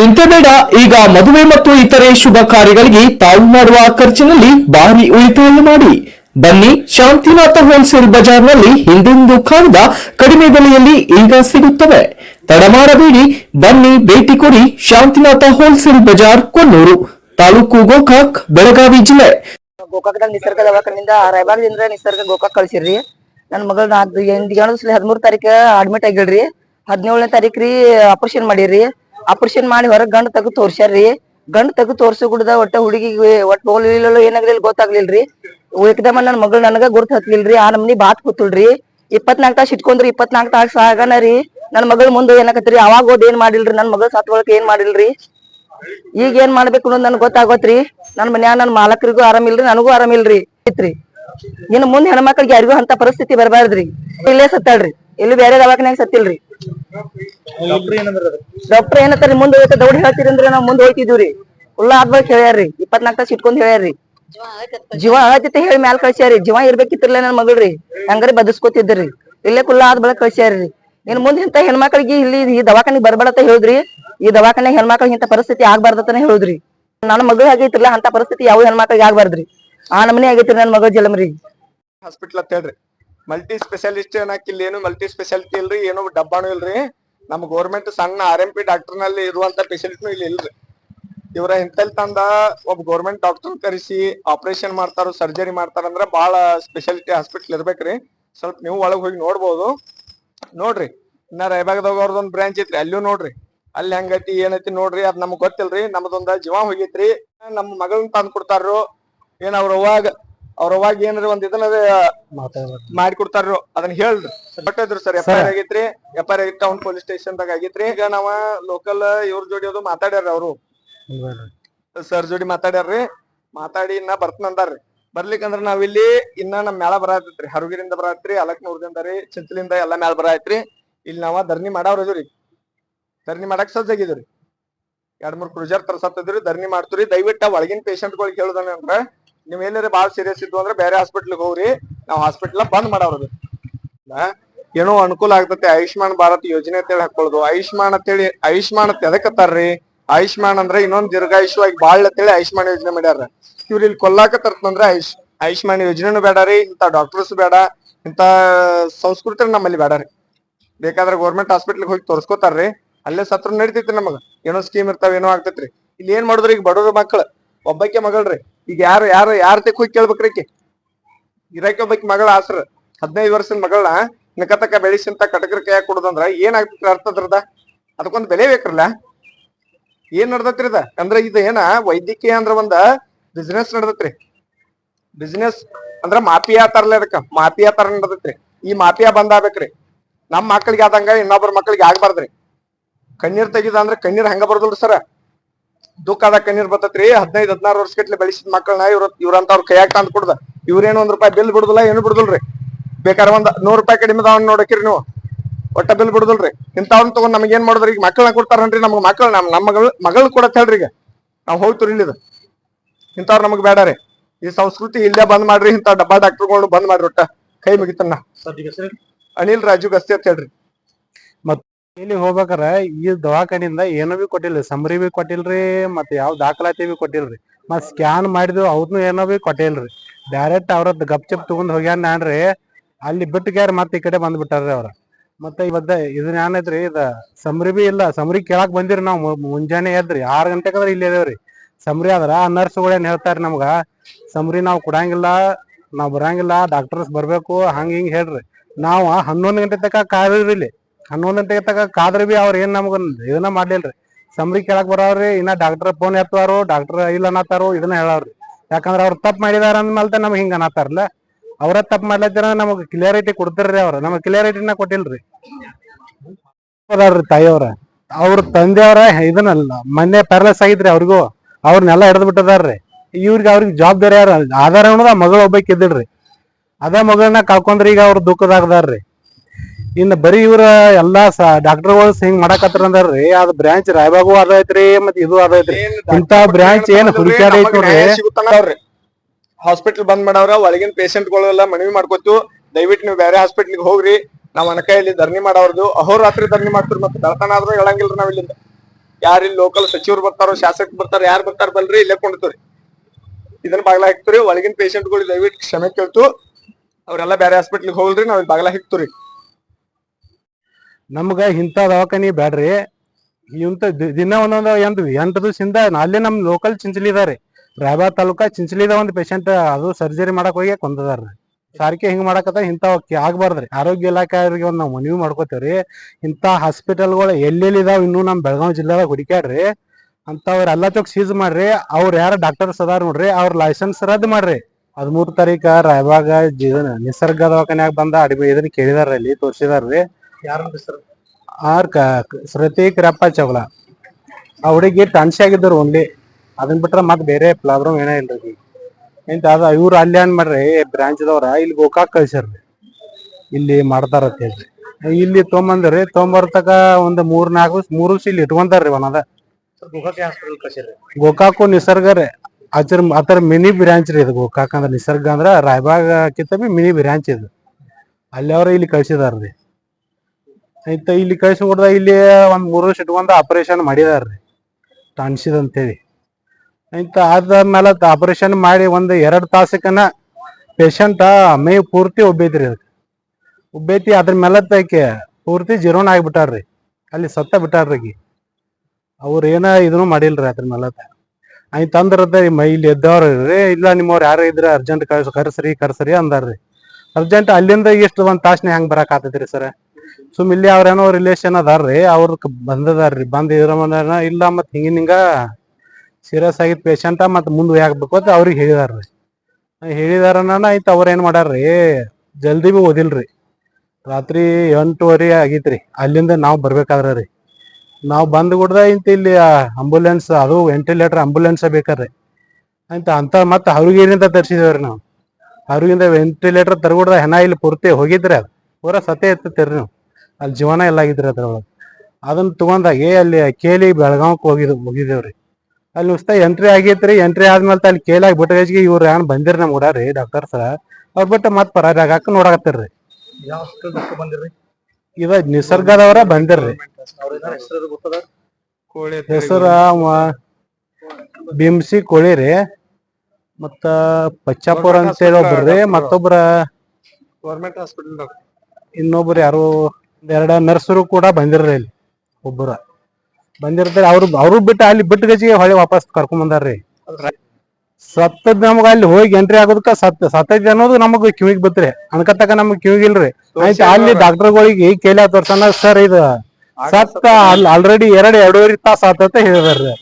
ಚಿಂತೆ ಬೇಡ, ಈಗ ಮದುವೆ ಮತ್ತು ಇತರೆ ಶುಭ ಕಾರ್ಯಗಳಿಗೆ ತಾವು ಮಾಡುವ ಖರ್ಚಿನಲ್ಲಿ ಭಾರಿ ಉಳಿತಾಯ ಮಾಡಿ. ಬನ್ನಿ, ಶಾಂತಿನಾಥ ಹೋಲ್ಸೇಲ್ ಬಜಾರ್ನಲ್ಲಿ ಹಿಂದೆಂದು ಕಾಣದ ಕಡಿಮೆ ಬೆಲೆಯಲ್ಲಿ ಈಗ ಸಿಗುತ್ತವೆ. ತಡಮಾಡಬೇಡಿ, ಬನ್ನಿ, ಭೇಟಿ ಕೊಡಿ ಶಾಂತಿನಾಥ ಹೋಲ್ಸೇಲ್ ಬಜಾರ್ ಕೊಲ್ಲೂರು ತಾಲೂಕು ಗೋಕಾಕ್, ಬೆಳಗಾವಿ ಜಿಲ್ಲೆ. ಗೋಕಾಕದಾಗ ನಿಸರ್ಗ ದವಾಖಾನಿಂದ ರಾಯಬಾಗದಿಂದ ನಿಸರ್ಗ ಗೋಕಾಕ್ ಕಳ್ಸಿರ್ರಿ. ನನ್ನ ಮಗಳ ನಾಲ್ಕು ಹದಿಮೂರ್ ತಾರೀಕ ಅಡ್ಮಿಟ್ ಆಗಿಲ್ರಿ. ಹದಿನೇಳನೇ ತಾರೀಕು ರೀ ಆಪರೇಷನ್ ಮಾಡಿರಿ ಆಪರೇಷನ್ ಮಾಡಿ ಹೊರಗ್ ಗಂಡ್ ತೆಗ್ದು ತೋರ್ಸ್ಯಾರ್ರಿ. ಗಂಡ್ ತೆಗ್ದು ತೋರ್ಸಿ ಗುಡ್ದ ಒಟ್ಟ ಹುಡುಗಿಗೆ ಒಟ್ಟ ಹೋಗ್ಲಿಲ್ಲ ಏನಾಗ್ಲಿಲ್ಲ ಗೊತ್ತಾಗ್ಲಿಲ್ರಿ. ಏಕದಮ್ಮ ನನ್ ಮಗಳು ನನಗ ಗುರ್ತ ಹತ್ಲಿಲ್ರಿ. ಆ ನಮ್ನಿ ಬಾತ್ ಕೂತುಳ್ರಿ. ಇಪ್ಪತ್ನಾಲ್ಕ ತಾಸ್ ಇಟ್ಕೊಂಡ್ರಿ ಇಪ್ಪತ್ನಾಲ್ಕ ತಾಸು ಸಾಗನ ರೀ. ನನ್ ಮಗಳ ಮುಂದೆ ಏನಾಕತ್ರಿ? ಅವಾಗ ಹೋದ್ ಏನ್ ಮಾಡಿಲ್ರಿ? ನನ್ ಮಗಳ ಸತ್ ಏನ್ ಮಾಡಿಲ್ರಿ? ಈಗ ಏನ್ ಮಾಡ್ಬೇಕು ಅನ್ನೋದು ನನ್ಗೆ ಗೊತ್ತಾಗೋತ್ರಿ. ನನ್ ಮನ್ಯಾಗ ನನ್ ಮಾಲಕರಿಗೂ ಆರಾಮಿಲ್ರಿ ನನಗೂ ಆರಾಮಿಲ್ರಿ ಐತ್ರಿ. ಇನ್ನು ಮುಂದೆ ಹೆಣ್ಮಕ್ಳಿಗೆ ಯಾರಿಗೂ ಅಂತ ಪರಿಸ್ಥಿತಿ ಬರಬಾರ್ದ್ರಿ. ಇಲ್ಲೇ ಸತ್ತಾಳ್ರಿ. ಇಲ್ಲಿ ಬೇರೆ ದವಾಖಾನ್ಯಾಗ ಸತ್ತಿಲ್ರಿ. ಡಾಕ್ಟರ್ ಏನತ್ತಾರಿ ಮುಂದೆ ಹೋಯ್ತ ದೌಡ್ ಹೇಳ್ತೀರಿ ಅಂದ್ರೆ ನಾವ್ ಮುಂದೆ ಹೋಯ್ತಿದ್ವಿ ಉಳ್ಳ ಆದ್ಮೇಲೆ ಹೇಳ್ಯಾರ್ರಿ. ಇಪ್ಪತ್ನಾಲ್ಕ ತಾಸು ಇಟ್ಕೊಂಡ್ ಹೇಳ್ಯಾರ್ರಿ. ಜೀವ ಆಗತ್ತೆ ಹೇಳಿ ಮ್ಯಾಲ್ ಕಳ್ಸ್ಯಾರಿ ಜೀವ ಇರ್ಬೇಕಿತ್ತಿರ್ಲ ನನ್ ಮಗಳ್ರಿ. ಹಂಗಾರಿ ಬದಸ್ಕೋತಿದ್ರಿ ಇಲ್ಲೇ ಕುಲ್ಲ ಆದ್ ಬಳಕ ಕಳ್ಸ್ಯಾರ್ರಿ. ಇನ್ ಮುಂದ್ ಇಂತ ಹೆಣ್ಮಕ್ಳಿಗೆ ಇಲ್ಲಿ ಈ ದವಾಖಾನಿಗೆ ಬರ್ಬೇಡತ್ತ ಹೇಳಿದ್ರಿ. ಈ ದವಾಖಾನೆ ಹೆಣ್ಮಕ್ಳಿಗೆ ಇಂತ ಪರಿಸ್ಥಿತಿ ಆಗ್ಬಾರ್ದತನ ಹೇಳಿದ್ರಿ. ನನ್ನ ಮಗಳ ಆಗೈತಿರ್ಲ ಅಂತ ಪರಿಸ್ಥಿತಿ ಯಾವ ಹೆಣ್ಮಕ್ಳಿಗೆ ಆಗ್ಬಾರ್ದ್ರಿ. ಆ ನಮನೆ ಆಗೈತ್ರಿ ನನ್ ಮಗಳ ಜಲಮ್ರಿ. ಹಾಸ್ಪಿಟ್ಲ್ ಅಂತ ಹೇಳ್ರಿ. ಮಲ್ಟಿ ಸ್ಪೆಷಲಿಸ್ಟ್ ಅನ್ನಕ್ ಇಲ್ಲಿ ಏನು ಮಲ್ಟಿ ಸ್ಪೆಷಾಲಿಟಿ ಇಲ್ರಿ, ಏನು ಡಬ್ಬಾನು ಇಲ್ರಿ. ನಮ್ ಗೌರ್ಮೆಂಟ್ ಸಣ್ಣ ಆರ್ ಎಂ ಪಿ ಡಾಕ್ಟರ್ನಲ್ಲಿ ಇರುವಂತ ಫೆಸಿಲಿಟಿನೂ ಇಲ್ಲಿ ಇಲ್ರಿ. ಇವ್ರ ಇಂತಲ್ ತಂದ ಒಬ್ಬ ಗೌರ್ಮೆಂಟ್ ಡಾಕ್ಟರ್ ಕರೆಸಿ ಆಪರೇಷನ್ ಮಾಡ್ತಾರ ಸರ್ಜರಿ ಮಾಡ್ತಾರಂದ್ರ ಬಹಳ ಸ್ಪೆಷಾಲಿಟಿ ಹಾಸ್ಪಿಟಲ್ ಇರ್ಬೇಕ್ರಿ. ಸ್ವಲ್ಪ ನೀವು ಒಳಗ್ ಹೋಗಿ ನೋಡ್ಬೋದು. ನೋಡ್ರಿ ಇನ್ನ ರಾಯಬಾಗದಾಗ ಅವ್ರದೊಂದ್ ಬ್ರಾಂಚ್ ಐತ್ರಿ, ಅಲ್ಲೂ ನೋಡ್ರಿ. ಅಲ್ಲಿ ಹೆಂಗೈತಿ, ಏನೈತಿ ನೋಡ್ರಿ, ಅದ್ ನಮ್ಗ್ ಗೊತ್ತಿಲ್ರಿ. ನಮ್ದೊಂದ ಜೀವ ಹೋಗೈತ್ರಿ. ನಮ್ ಮಗಳನ್ನ ತಂದ್ ಕೊಡ್ತಾರ್ರು. ಏನ್ ಅವ್ರ ಅವಾಗ ಅವ್ರ ಅವಾಗ ಏನ್ರಿ ಒಂದ್ ಇದನ್ನ ಮಾಡಿಕೊಡ್ತಾರ ಅದನ್ನ ಹೇಳ್ರಿ. ಬಟ್ಟಿದ್ರು ಸರ್ ಎಫ್ ಐ ಆರ್ ಆಗೈತ್ರಿ. F I R town police station ದಾಗ ಆಗೈತ್ರಿ. ಈಗ ನಾವ ಲೋಕಲ್ ಇವ್ರ ಜೋಡಿ ಅದು ಮಾತಾಡ್ಯಾರ ಅವ್ರು. ಸರ್ ಜೋಡಿ ಮಾತಾಡ್ಯಾರ್ರಿ. ಮಾತಾಡಿ ಇನ್ನ ಬರ್ತನಂದಾರ್ರಿ ಬರ್ಲಿಕ್ಕಂದ್ರ ನಾವಿಲ್ಲಿ ಇನ್ನ ನಮ್ ಮೇಳ ಬರತೈತ್ರಿ. ಹರುಗಿರಿಂದ ಬರತ್ರಿ ಅಲಕ್ನೂರ್ದಿಂದ ರೀ ಚಿಂಚಲಿಂದ ಎಲ್ಲಾ ಮೇಳ ಬರತ್ರಿ. ಇಲ್ಲಿ ನಾವ ಧರ್ನಿ ಮಾಡವ್ರಿ ಧರ್ನಿ ಧರಣಿ ಮಾಡಕ್ ಸಜ್ಜಾಗಿದ್ರಿ ಎರಡ್ ಮೂರ್ ಕ್ರೂಜರ್ ತರ್ಸತ್ತಿದ್ರಿ ಧರ್ನಿ ಮಾಡ್ತೀರಿ. ದಯವಿಟ್ಟ ಒಳಗಿನ ಪೇಷಂಟ್ ಗಳಿಗೆ ಕೇಳುದಂದ್ರ ನೀವ್ ಏನಾರ ಬಾಳ ಸೀರಿಯಸ್ ಇದ್ದು ಅಂದ್ರೆ ಬೇರೆ ಹಾಸ್ಪಿಟ್ಲಿಗೆ ಹೋಗ್ರಿ. ನಾವ್ ಹಾಸ್ಪಿಟ್ಲ್ ಬಂದ್ ಮಾಡವ್ರದು ಏನೋ ಅನುಕೂಲ ಆಗ್ತತಿ. ಆಯುಷ್ಮಾನ್ ಭಾರತ್ ಯೋಜನೆ ಅಂತೇಳಿ ಹಾಕೊಳ್ಳೋದು ಆಯುಷ್ಮಾನ್ ಅಂತೇಳಿ ಆಯುಷ್ಮಾನ್ ಅಂತ ಎದಕ್ಕತ್ತಾರ್ರಿ ಆಯುಷ್ಮಾನ್ ಅಂದ್ರೆ ಇನ್ನೊಂದ್ ದೀರ್ಘಾಯುಷ್ವಾಗಿ ಬಾಳ್ ಅಂತೇಳಿ ಆಯುಷ್ಮಾನ್ ಯೋಜನೆ ಮಾಡ್ಯಾರ. ಇವ್ರ ಇಲ್ಲಿ ಕೊಲ್ಲಾಕ ತರ್ತಂದ್ರ ಆಯುಷ್, ಆಯುಷ್ಮಾನ್ ಯೋಜನೆನು ಬೇಡ ರೀ ಇಂತ ಡಾಕ್ಟರ್ಸ್ ಬೇಡ. ಇಂತ ಸಂಸ್ಕೃತಿ ನಮ್ಮಲ್ಲಿ ಬೇಡ ರೀ. ಬೇಕಾದ್ರೆ ಗೌರ್ಮೆಂಟ್ ಹಾಸ್ಪಿಟ್ಲಿಗೆ ಹೋಗಿ ತೋರ್ಸ್ಕೊತಾರ್ರಿ ಅಲ್ಲೇ ಸತ್ರ ನಡಿತೈತಿ ನಮಗ. ಏನೋ ಸ್ಕೀಮ್ ಇರ್ತಾವ, ಏನೋ ಆಗ್ತೈತ್ರಿ. ಇಲ್ಲಿ ಏನ್ ಮಾಡುದ್ರಿ ಈಗ ಬಡವ್ರ ಮಕ್ಳು? ಒಬ್ಬಕ್ಕೆ ಮಗಳ್ರಿ. ಈಗ ಯಾರು ಯಾರು, ಯಾರ ತೆಕ್ ಹೋಗಿ ಕೇಳ್ಬೇಕ್ರಿಕೆ ಇರಕ್ಕೆ ಒಬ್ಬಕಿ ಮಗಳ ಆಸ್ರ, ಹದಿನೈದು ವರ್ಷದ ಮಗಳನ್ನ ನಿಕತಕ ಬೆಳೆಸಿಂತ ಕಟಕರ ಕೈಯಾಗ ಕೊಡುದಂದ್ರ ಏನ್ ಆಗ್ತೈತ್ರಿ ಅರ್ಥ ಅದ್ರದ ಅದಕ್ಕೊಂದು ಬೆಲೆ ಬೇಕ್ರಲ್ಲ? ಏನ್ ನಡ್ದತ್ರಿ ಅದ? ಅಂದ್ರ ಇದ ಏನ ವೈದ್ಯಕೀಯ ಅಂದ್ರ ಒಂದ ಬಿಸ್ನೆಸ್ ನಡ್ದತ್ರಿ. ಬಿಸ್ನೆಸ್ ಅಂದ್ರ ಮಾಫಿಯಾ ತರಲ್ಲ ಅದಕ್ಕ. ಮಾಫಿಯಾ ತರ ನಡ್ದತ್ರಿ. ಈ ಮಾಫಿಯಾ ಬಂದ್ ಆಗ್ಬೇಕ್ರಿ. ನಮ್ ಮಕ್ಳಿಗೆ ಆದಂಗ ಇನ್ನೊಬ್ಬರ ಮಕ್ಳಿಗೆ ಆಗ್ಬಾರ್ದ್ರಿ. ಕಣ್ಣೀರ್ ತೆಗಿದ ಅಂದ್ರ ಕಣ್ಣೀರ್ ಹಂಗ ಬರ್ದಲ್ರಿ ಸರ? ದುಃಖ ಆದ ಕಣ್ಣೀರ್ ಬರ್ತೈತ್ರಿ. ಹದಿನೈದು ಹದಿನಾರು ವರ್ಷ ಗಟ್ಲೆ ಬೆಳೆಸಿದ ಮಕ್ಕಳನ್ನ ಇವ್ರ ಇವ್ರಂತವ್ರ ಕೈಯಾಗ ತಂದ್ ಕೊಡ್ದ. ಇವ್ರೇನು ಒಂದ್ ರೂಪಾಯಿ ಬಿಲ್ ಬಿಡುದಿಲ್ಲ ಏನು ಬಿಡುದಿಲ್ರಿ. ಬೇಕಾದ್ರೆ ಒಂದ್ ನೂರು ರೂಪಾಯಿ ಕಡಿಮೆ ಅದಾವ ನೋಡಕಿರಿ ನೀವು. ಒಟ್ಟ ಬಿಲ್ ಬಿಡುದಿಲ್ರಿ. ಇಂಥವ್ನ ತಗೊಂಡ್ ನಮ್ಗೆ ಏನ್ ಮಾಡಿದ್ರಿ? ಈಗ ಮಕ್ಕಳನ್ನ ಕೊಡ್ತಾರನ್ರಿ ನಮ್ಗೆ ಮಕ್ಕಳು ನಮ್ ನಮ್ಮ ಮಗಳು ಮಗಳು ಕೊಡತ್ ಹೇಳ್ರಿ ಈಗ. ನಾವ್ ಹೋಗ್ತೀರಿ ಇಲ್ಲಿದ. ಇಂಥವ್ರು ನಮಗ್ ಬೇಡ ರೀ. ಈ ಸಂಸ್ಕೃತಿ ಇಲ್ಲೇ ಬಂದ್ ಮಾಡ್ರಿ ಇಂಥ ಡಬ್ಬಾ ಡಾಕ್ಟರ್ಗಳು ಬಂದ್ ಮಾಡ್ರಿ ಒಟ್ಟ. ಕೈ ಮುಗಿತನ್ನ ಅನಿಲ್ ರಾಜು ಗಸ್ತಿ ಅಂತ ಹೇಳ್ರಿ. ಇಲ್ಲಿ ಹೋಗ್ಬೇಕಾರ, ಈ ದವಾಖಾನಿಂದ ಏನೂ ಬಿ ಕೊಟ್ಟಿಲ್ಲ ಸಮರಿ ಬಿ ಕೊಟ್ಟಿಲ್ರಿ, ಮತ್ತೆ ಯಾವ ದಾಖಲಾತಿ ಬಿ ಕೊಟ್ಟಿಲ್ರಿ ಮತ್ ಸ್ಕ್ಯಾನ್ ಮಾಡಿದ್ವಿ ಅವ್ರನ್ನು ಏನೋ ಬಿ ಕೊಟ್ಟಿಲ್ರಿ. ಡೈರೆಕ್ಟ್ ಅವ್ರದ್ದು ಗಪ್ ಚಪ್ ತಗೊಂಡ್ ಹೋಗ್ಯಾನ ನಾನ್ರಿ, ಅಲ್ಲಿ ಬಿಟ್ಟು ಗ್ಯಾರ ಮತ್ತೆ ಈ ಕಡೆ ಬಂದ್ಬಿಟ್ಟಾರ್ರಿ ಅವ್ರ. ಮತ್ತೆ ಇವತ್ತ ಇದನ್ನ ಏನೈತ್ರಿ ಇದ ಸಮರಿ ಬಿ ಇಲ್ಲ ಸಮರಿ ಕೇಳಾಕ್ ಬಂದಿರಿ ನಾವು ಮುಂಜಾನೆ ಎದ್ರಿ, ಆರ್ ಗಂಟೆಗದ್ರ ಇಲ್ಲಿ ಇದೇವ್ರಿ. ಸಮರಿ ಆದ್ರ ನರ್ಸ್ಗಳು ಏನ್ ಹೇಳ್ತಾರಿ ನಮ್ಗ ಸಮರಿ ನಾವು ಕೊಡಂಗಿಲ್ಲ, ನಾವ್ ಬರಂಗಿಲ್ಲ ಡಾಕ್ಟರ್ಸ್ ಬರ್ಬೇಕು, ಹಂಗ ಹಿಂಗ್ ಹೇಳ್ರಿ. ನಾವ್ ಹನ್ನೊಂದ್ ಗಂಟೆ ತನಕ ಕಾಯ್ರಿ ಇಲ್ಲಿ. ಹನ್ನೊಂದ್ ಗಂಟೆಗೆ ತಕ ಕಾದ್ರ ಬಿ ಅವ್ರ ಏನ್ ನಮ್ಗ ಇದನ್ನ ಮಾಡ್ಲಿಲ್ರಿ. ಸಮರಿ ಕೇಳಕ್ ಬರೋವ್ರಿ, ಇನ್ನ ಡಾಕ್ಟರ್ ಫೋನ್ ಎತ್ತವಾರು ಡಾಕ್ಟರ್ ಇಲ್ಲ ಅನ್ನತ್ತಾರು, ಇದನ್ನ ಹೇಳವ್ರಿ. ಯಾಕಂದ್ರ ಅವ್ರ ತಪ್ಪ ಮಾಡಿದಾರ ಅಂದ್ಮೇಲೆ ನಮ್ಗೆ ಹಿಂಗ ಅನ್ನತ್ತಾರಲ್ಲ ಅವ್ರ ತಪ್ಪು ಮಾಡ್ಲತ್ತಾರ ನಮಗ್ ಕ್ಲಿಯರಿಟಿ ಕೊಡ್ತಾರ್ರಿ ಅವ್ರ. ನಮಗ್ ಕ್ಲಿಯರಿಟಿನ ಕೊಟ್ಟಿಲ್ರಿ. ಅದಾರ್ರಿ ತಾಯಿಯವ್ರ. ಅವ್ರ ತಂದೆಯವ್ರ ಇದನ್ನಲ್ಲ, ಮೊನ್ನೆ ಪ್ಯಾರಲೈಸ್ ಆಗಿದ್ರಿ ಅವ್ರಿಗೂ. ಅವ್ರನ್ನೆಲ್ಲ ಹಿಡಿದು ಬಿಟ್ಟದಾರ್ರಿ. ಇವ್ರಿಗೆ ಅವ್ರಿಗೆ ಜವಾಬ್ದಾರಿ ಯಾರ? ಆಧಾರ ಅನ್ನೋದ ಮಗಳು ಒಬ್ಬಾಕಿ ಇದ್ದಿಲ್ರಿ. ಅದ ಮಗಳನ್ನ ಕಳ್ಕೊಂಡ್ರಿ ಈಗ ಅವ್ರ ದುಃಖದಾಗದಾರ್ರಿ. ಇನ್ನ ಬರೀ ಇವ್ರ ಎಲ್ಲಾ ಡಾಕ್ಟರ್ಗಳು ಹಿಂಗ್ ಮಾಡಾಕತ್ರ ಅಂದಾರ್ರಿ. ಅದ್ ಬ್ರಾಂಚ್ ರಾಯಬಾಗು ಅದೈತ್ರಿ ಮತ್ ಇದು ಅದೈತ್ರಿ ಇಂತ ಬ್ರಾಂಚ್ ಏನ್ ಹುಡುಕ್ಯಾಡ ಹಾಸ್ಪಿಟಲ್ ಬಂದ್ ಮಾಡವ್ರ ಒಳಗಿನ ಪೇಷಂಟ್ ಗಳೆಲ್ಲ ಮನವಿ ಮಾಡ್ಕೊತು ದಯವಿಟ್ಟು ನೀವು ಬೇರೆ ಹಾಸ್ಪಿಟಲ್ ಹೋಗ್ರಿ. ನಾವ್ ಅನಕ ಇಲ್ಲಿ ಮಾಡವರ್ದು. ಮಾಡವ್ರದು ಅಹೋರಾತ್ರಿ ಧರ್ನಿ ಮಾಡ್ತೀವಿ ಮತ್ತೆ ಬೆಳತನ ಆದ್ರೂ ಹೇಳಂಗಿಲ್ರಿ ನಾವ್ ಇಲ್ಲಿಂದ. ಯಾರು ಇಲ್ಲಿ ಲೋಕಲ್ ಸಚಿವರು ಬರ್ತಾರೋ ಶಾಸಕರು ಬರ್ತಾರ ಯಾರು ಬರ್ತಾರ ಬಲ್ರಿ ಇಲ್ಲೇ ಕೊಂಡ್ತೀವ್ರಿ. ಇದನ್ನ ಬಾಗ್ಲ ಹಾಕ್ತೀರಿ ಒಳಗಿನ ಪೇಷಂಟ್ಗಳು ದಯವಿಟ್ಟು ಕ್ಷಮೆ ಕೇಳ್ತು. ಅವ್ರೆಲ್ಲ ಬೇರೆ ಹಾಸ್ಪಿಟ್ಲಿಗೆ ಹೋಗ್ರಿ ನಾವ್ ಇಲ್ಲಿ ಬಾಗ್ಲ ಹಾಕ್ತಿವ್ರಿ. ನಮ್ಗ ಇಂಥ ದವಾಖಾನಿ ಬ್ಯಾಡ್ರಿ. ಇಂಥ ದಿನ ಒಂದೊಂದು ಎಂಟು ಎಂಟು ದಿವಸದಿಂದ ಅಲ್ಲೇ ನಮ್ ಲೋಕಲ್ ಚಿಂಚಲಿ ಇದಾರೆ. ರಾಯಬಾ ತಾಲೂಕಾ ಚಿಂಚಲಿದ ಒಂದು ಪೇಷಂಟ್ ಅದು ಸರ್ಜರಿ ಮಾಡಕ್ ಹೋಗಿ ಕೊಂದದಾರ್ರಿ. ಸಾರಿಗೆ ಹಿಂಗ್ ಮಾಡಕತ್ತ ಇಂಥವ್ ಆಗ್ಬಾರ್ದ್ರಿ. ಆರೋಗ್ಯ ಇಲಾಖೆ ಒಂದು ಒಂದ್ ನಾವ್ ಮನವಿ ಮಾಡ್ಕೋತೇವ್ರಿ. ಇಂಥ ಹಾಸ್ಪಿಟಲ್ಗಳು ಎಲ್ಲೆಲ್ಲಿ ಇದಾವ್ ಇನ್ನೂ ನಮ್ ಬೆಳಗಾವಿ ಜಿಲ್ಲೆದಾಗ ಹುಡುಕ್ಯಾಡ್ರಿ. ಅಂತವ್ರೆಲ್ಲ ಚೊಕ್ ಸೀಸ್ ಮಾಡ್ರಿ. ಅವ್ರ ಯಾರ ಡಾಕ್ಟರ್ಸ್ ಅದಾರ ನೋಡ್ರಿ. ಅವ್ರ ಲೈಸೆನ್ಸ್ ರದ್ದು ಮಾಡ್ರಿ. ಹದಿಮೂರ್ ತಾರೀಕ ರಾಯಬಾಗ ಜೀವನ ನಿಸರ್ಗ ದವಾಖಾನ್ಯಾಗ ಬಂದ ಅಡಿಮೆ ಇದನ್ನ ಕೇಳಿದಾರ ಅಲ್ಲಿ ತೋರ್ಸಿದಾರ್ರಿ. ಆರ್ ಶ್ರುತಿ, ಕಿರಪ್ಪ ಚೌಲ. ಆ ಹುಡುಗಿ ಟಾನ್ಸಿ ಆಗಿದ್ದರು ಓನ್ಲಿ ಅದನ್ ಬಿಟ್ರೆ ಮತ್ತೆ ಬೇರೆ ಪ್ರಾಬ್ಲಮ್ ಏನೇ ಇಲ್ರಿ ಎಂತ ಅದ, ಇವ್ರು ಅಲ್ಲಿ ಏನ್ ಮಾಡ್ರಿ ಬ್ರಾಂಚ್ ದವ್ರ, ಇಲ್ಲಿ ಗೋಕಾಕ್ ಕಳ್ಸ್ಯಾರ್ರಿ ಇಲ್ಲಿ ಮಾಡ್ತಾರ ಹೇಳ್ರಿ. ಇಲ್ಲಿ ತೊಗೊಂಬಂದ್ರಿ, ತೊಗೊಂಬರ್ತಕ ಒಂದ್ ಮೂರ್ ನಾಲ್ಕು ಮೂರು ಇಲ್ಲಿ ಇಟ್ಕೊಂತಾರ್ರಿ ಒಂದ ಗೋಕಾಕು ನಿಸರ್ಗ ರೀ. ಅದ್ರ ಆತರ ಮಿನಿ ಬ್ರಾಂಚ್ ರೀ ಇದು ಗೋಕಾಕ್ ಅಂದ್ರ ನಿಸರ್ಗ ಅಂದ್ರ ರಾಯಬಾಗ್ ಕಿತ್ತ ಮಿನಿ ಬ್ರಾಂಚ್ ಇದು. ಅಲ್ಲಿ ಅವ್ರ ಇಲ್ಲಿ ಕಳ್ಸಿದಾರ್ರಿ ಆಯ್ತ, ಇಲ್ಲಿ ಕಳ್ಸಿ ಹೊಡ್ದ ಇಲ್ಲಿ ಒಂದ್ ಮೂರು ವರ್ಷ ಇಟ್ಕೊಂಡ ಆಪರೇಷನ್ ಮಾಡಿದಾರ್ರಿ. ಟನ್ಸಿದ್ ಅಂತೇಳಿ. ಆಯ್ತ ಆದ್ಮೇಲೆ ಆಪರೇಷನ್ ಮಾಡಿ ಒಂದ್ ಎರಡ್ ತಾಸಕ್ಕನ ಪೇಷಂಟ್ ಮೇ ಪೂರ್ತಿ ಒಬ್ಬೈತ್ರಿ ಅದಕ್ಕೆ ಒಬ್ಬೈತಿ, ಅದ್ರ ಮೇಲೆ ಪೂರ್ತಿ ಜೀರೋನ ಆಗ್ಬಿಟ್ಟಾರ್ರಿ. ಅಲ್ಲಿ ಸತ್ತ ಬಿಟ್ಟಾರ್ರಿ ಅವ್ರ ಏನ ಇದನ್ನು ಮಾಡಿಲ್ರಿ ಅದ್ರ ಮೇಲೆ ಆಯ್ತು ಅಂದ್ರದ ಇಲ್ಲಿ ಎದ್ದವ್ರ ಇಲ್ಲ, ನಿಮ್ಮವ್ರ ಯಾರು ಇದ್ರ ಅರ್ಜೆಂಟ್ ಕರ್ಸ್ರಿ ಕರ್ಸ್ರಿ ಅಂದಾರ್ರಿ. ಅರ್ಜೆಂಟ್ ಅಲ್ಲಿಂದ ಎಷ್ಟು ಒಂದ್ ತಾಸ್ನ ಹೆಂಗ್ ಬರಾಕ್ ಆತೈತ್ರಿ ಸರ್. ಸುಮ್ ಇಲ್ಲಿ ಅವ್ರೇನೋ ರಿಲೇಷನ್ ಅದಾರ್ರಿ, ಅವ್ರ ಬಂದದಾರ್ರಿ. ಬಂದ್ ಇದ್ರ ಇಲ್ಲ ಮತ್ ಹಿಂಗಿನ ಹಿಂಗ ಸೀರಿಯಸ್ ಆಗಿದ್ ಪೇಷಂಟ ಮತ್ ಮುಂದ್ ಹಾಕ್ಬೇಕು ಅಂತ ಅವ್ರಿಗೆ ಹೇಳಿದಾರ್ರಿ. ಹೇಳಿದಾರನ ಆಯ್ತು ಅವ್ರ ಏನ್ ಮಾಡ್ಯಾರ್ರಿ ಜಲ್ದಿ ಬಿ ಓದಿಲ್ರಿ. ರಾತ್ರಿ ಎಂಟುವರೆ ಆಗಿತ್ರಿ, ಅಲ್ಲಿಂದ ನಾವ್ ಬರ್ಬೇಕಾದ್ರ ರೀ. ನಾವ್ ಬಂದ್ ಕೂಡ ಇಂತ ಇಲ್ಲಿ ಅಂಬುಲೆನ್ಸ್ ಅದು ವೆಂಟಿಲೇಟರ್ ಅಂಬುಲೆನ್ಸ್ ಬೇಕಾರ್ರಿ. ಅಂತ ಅಂತ ಮತ್ತ ಅವ್ರಿಗೇನಿಂದ ತರ್ಸಿದೇವ್ರಿ ನಾವು. ಅವ್ರಿಗಿಂದ ವೆಂಟಿಲೇಟರ್ ತರಗುಡ್ದ ಹೆಣ ಇಲ್ಲಿ ಪೂರ್ತಿ ಹೋಗಿದ್ರಿ ಅದು ಪೂರ ಸತೆ ಎತ್ತತ್ತೀರಿ ನೀವು. ಅಲ್ಲಿ ಜೀವನ ಎಲ್ಲ ಆಗಿದ್ರಿ ಅದ್ರೊಳಗೆ. ಅದನ್ನ ತಗೊಂಡಾಗೆ ಅಲ್ಲಿ ಕೇಲಿ ಬೆಳಗಾವಕ್ಕೆ ಹೋಗಿದ್ ಹೋಗಿದೇವ್ರಿ. ಅಲ್ಲಿ ಉಸ್ತ ಎಂಟ್ರಿ ಆಗೈತ್ರಿ ಎಂಟ್ರಿ ಆದ್ಮೇಲೆ ಅಲ್ಲಿ ಕೇಲಾಗಿ ಬಿಟ್ಟಗಜ್ಗೆ ಇವ್ರು ಏನ್ ಬಂದಿರಿ ನಮ್ ಊರಾರಿ ಡಾಕ್ಟರ್ಸ್ ಅವ್ರ ಬಿಟ್ಟು ಮತ್ ಪರಾರಿ ಆಗಾಕ ಬಂದಿರ್ರಿ? ಇದ ನಿಸರ್ಗದವರ ಬಂದಿರ್ರಿ. ಕೋಳಿ ಹೆಸರ ಬಿಮ್ಸಿ ಕೋಳಿ ರೀ. ಮತ್ತ ಪಚ್ಚಾಪುರ ಅಂತೇಳಿ ಒಬ್ರಿ ಮತ್ತೊಬ್ರ ಗೌರ್ಮೆಂಟ್ ಹಾಸ್ಪಿಟಲ್ ಇನ್ನೊಬ್ರು ಯಾರು ಎರಡ ನರ್ಸರು ಕೂಡ ಬಂದಿರ್ರಿ ಇಲ್ಲಿ, ಒಬ್ಬರ. ಬಂದಿರ್ತಾರೆ, ಅವ್ರು ಅವ್ರು ಬಿಟ್ಟು ಅಲ್ಲಿ ಬಿಟ್ಟು ಗಜಿಗೆ ಹೊಳೆ ವಾಪಸ್ ಕರ್ಕೊಂಡ್ ಬಂದಾರ್ರಿ. ಸತ್ತದ್ ನಮಗ ಅಲ್ಲಿ ಹೋಗಿ ಎಂಟ್ರಿ ಆಗೋದಕ್ಕ ಸತ್, ಸತ್ತೈತಿ ಅನ್ನೋದು ನಮಗ್ ಕಿವಿಗ್ ಬತ್ರಿ ಅನ್ಕತ್ತಕ ನಮಗ್ ಕಿವಿಗಿಲ್ರಿ ಆಯ್ತು, ಅಲ್ಲಿ ಡಾಕ್ಟರ್ಗಳಿಗೆ ಕೇಳಿ ತೋರ್ಸನ ಸರ್, ಇದು ಸತ್ತ ಆಲ್ರೆಡಿ ಎರಡ್ ಎರಡೂವರೆ ತಾಸ ಆತಂತ ಹೇಳಿದಾರ್ರಿ.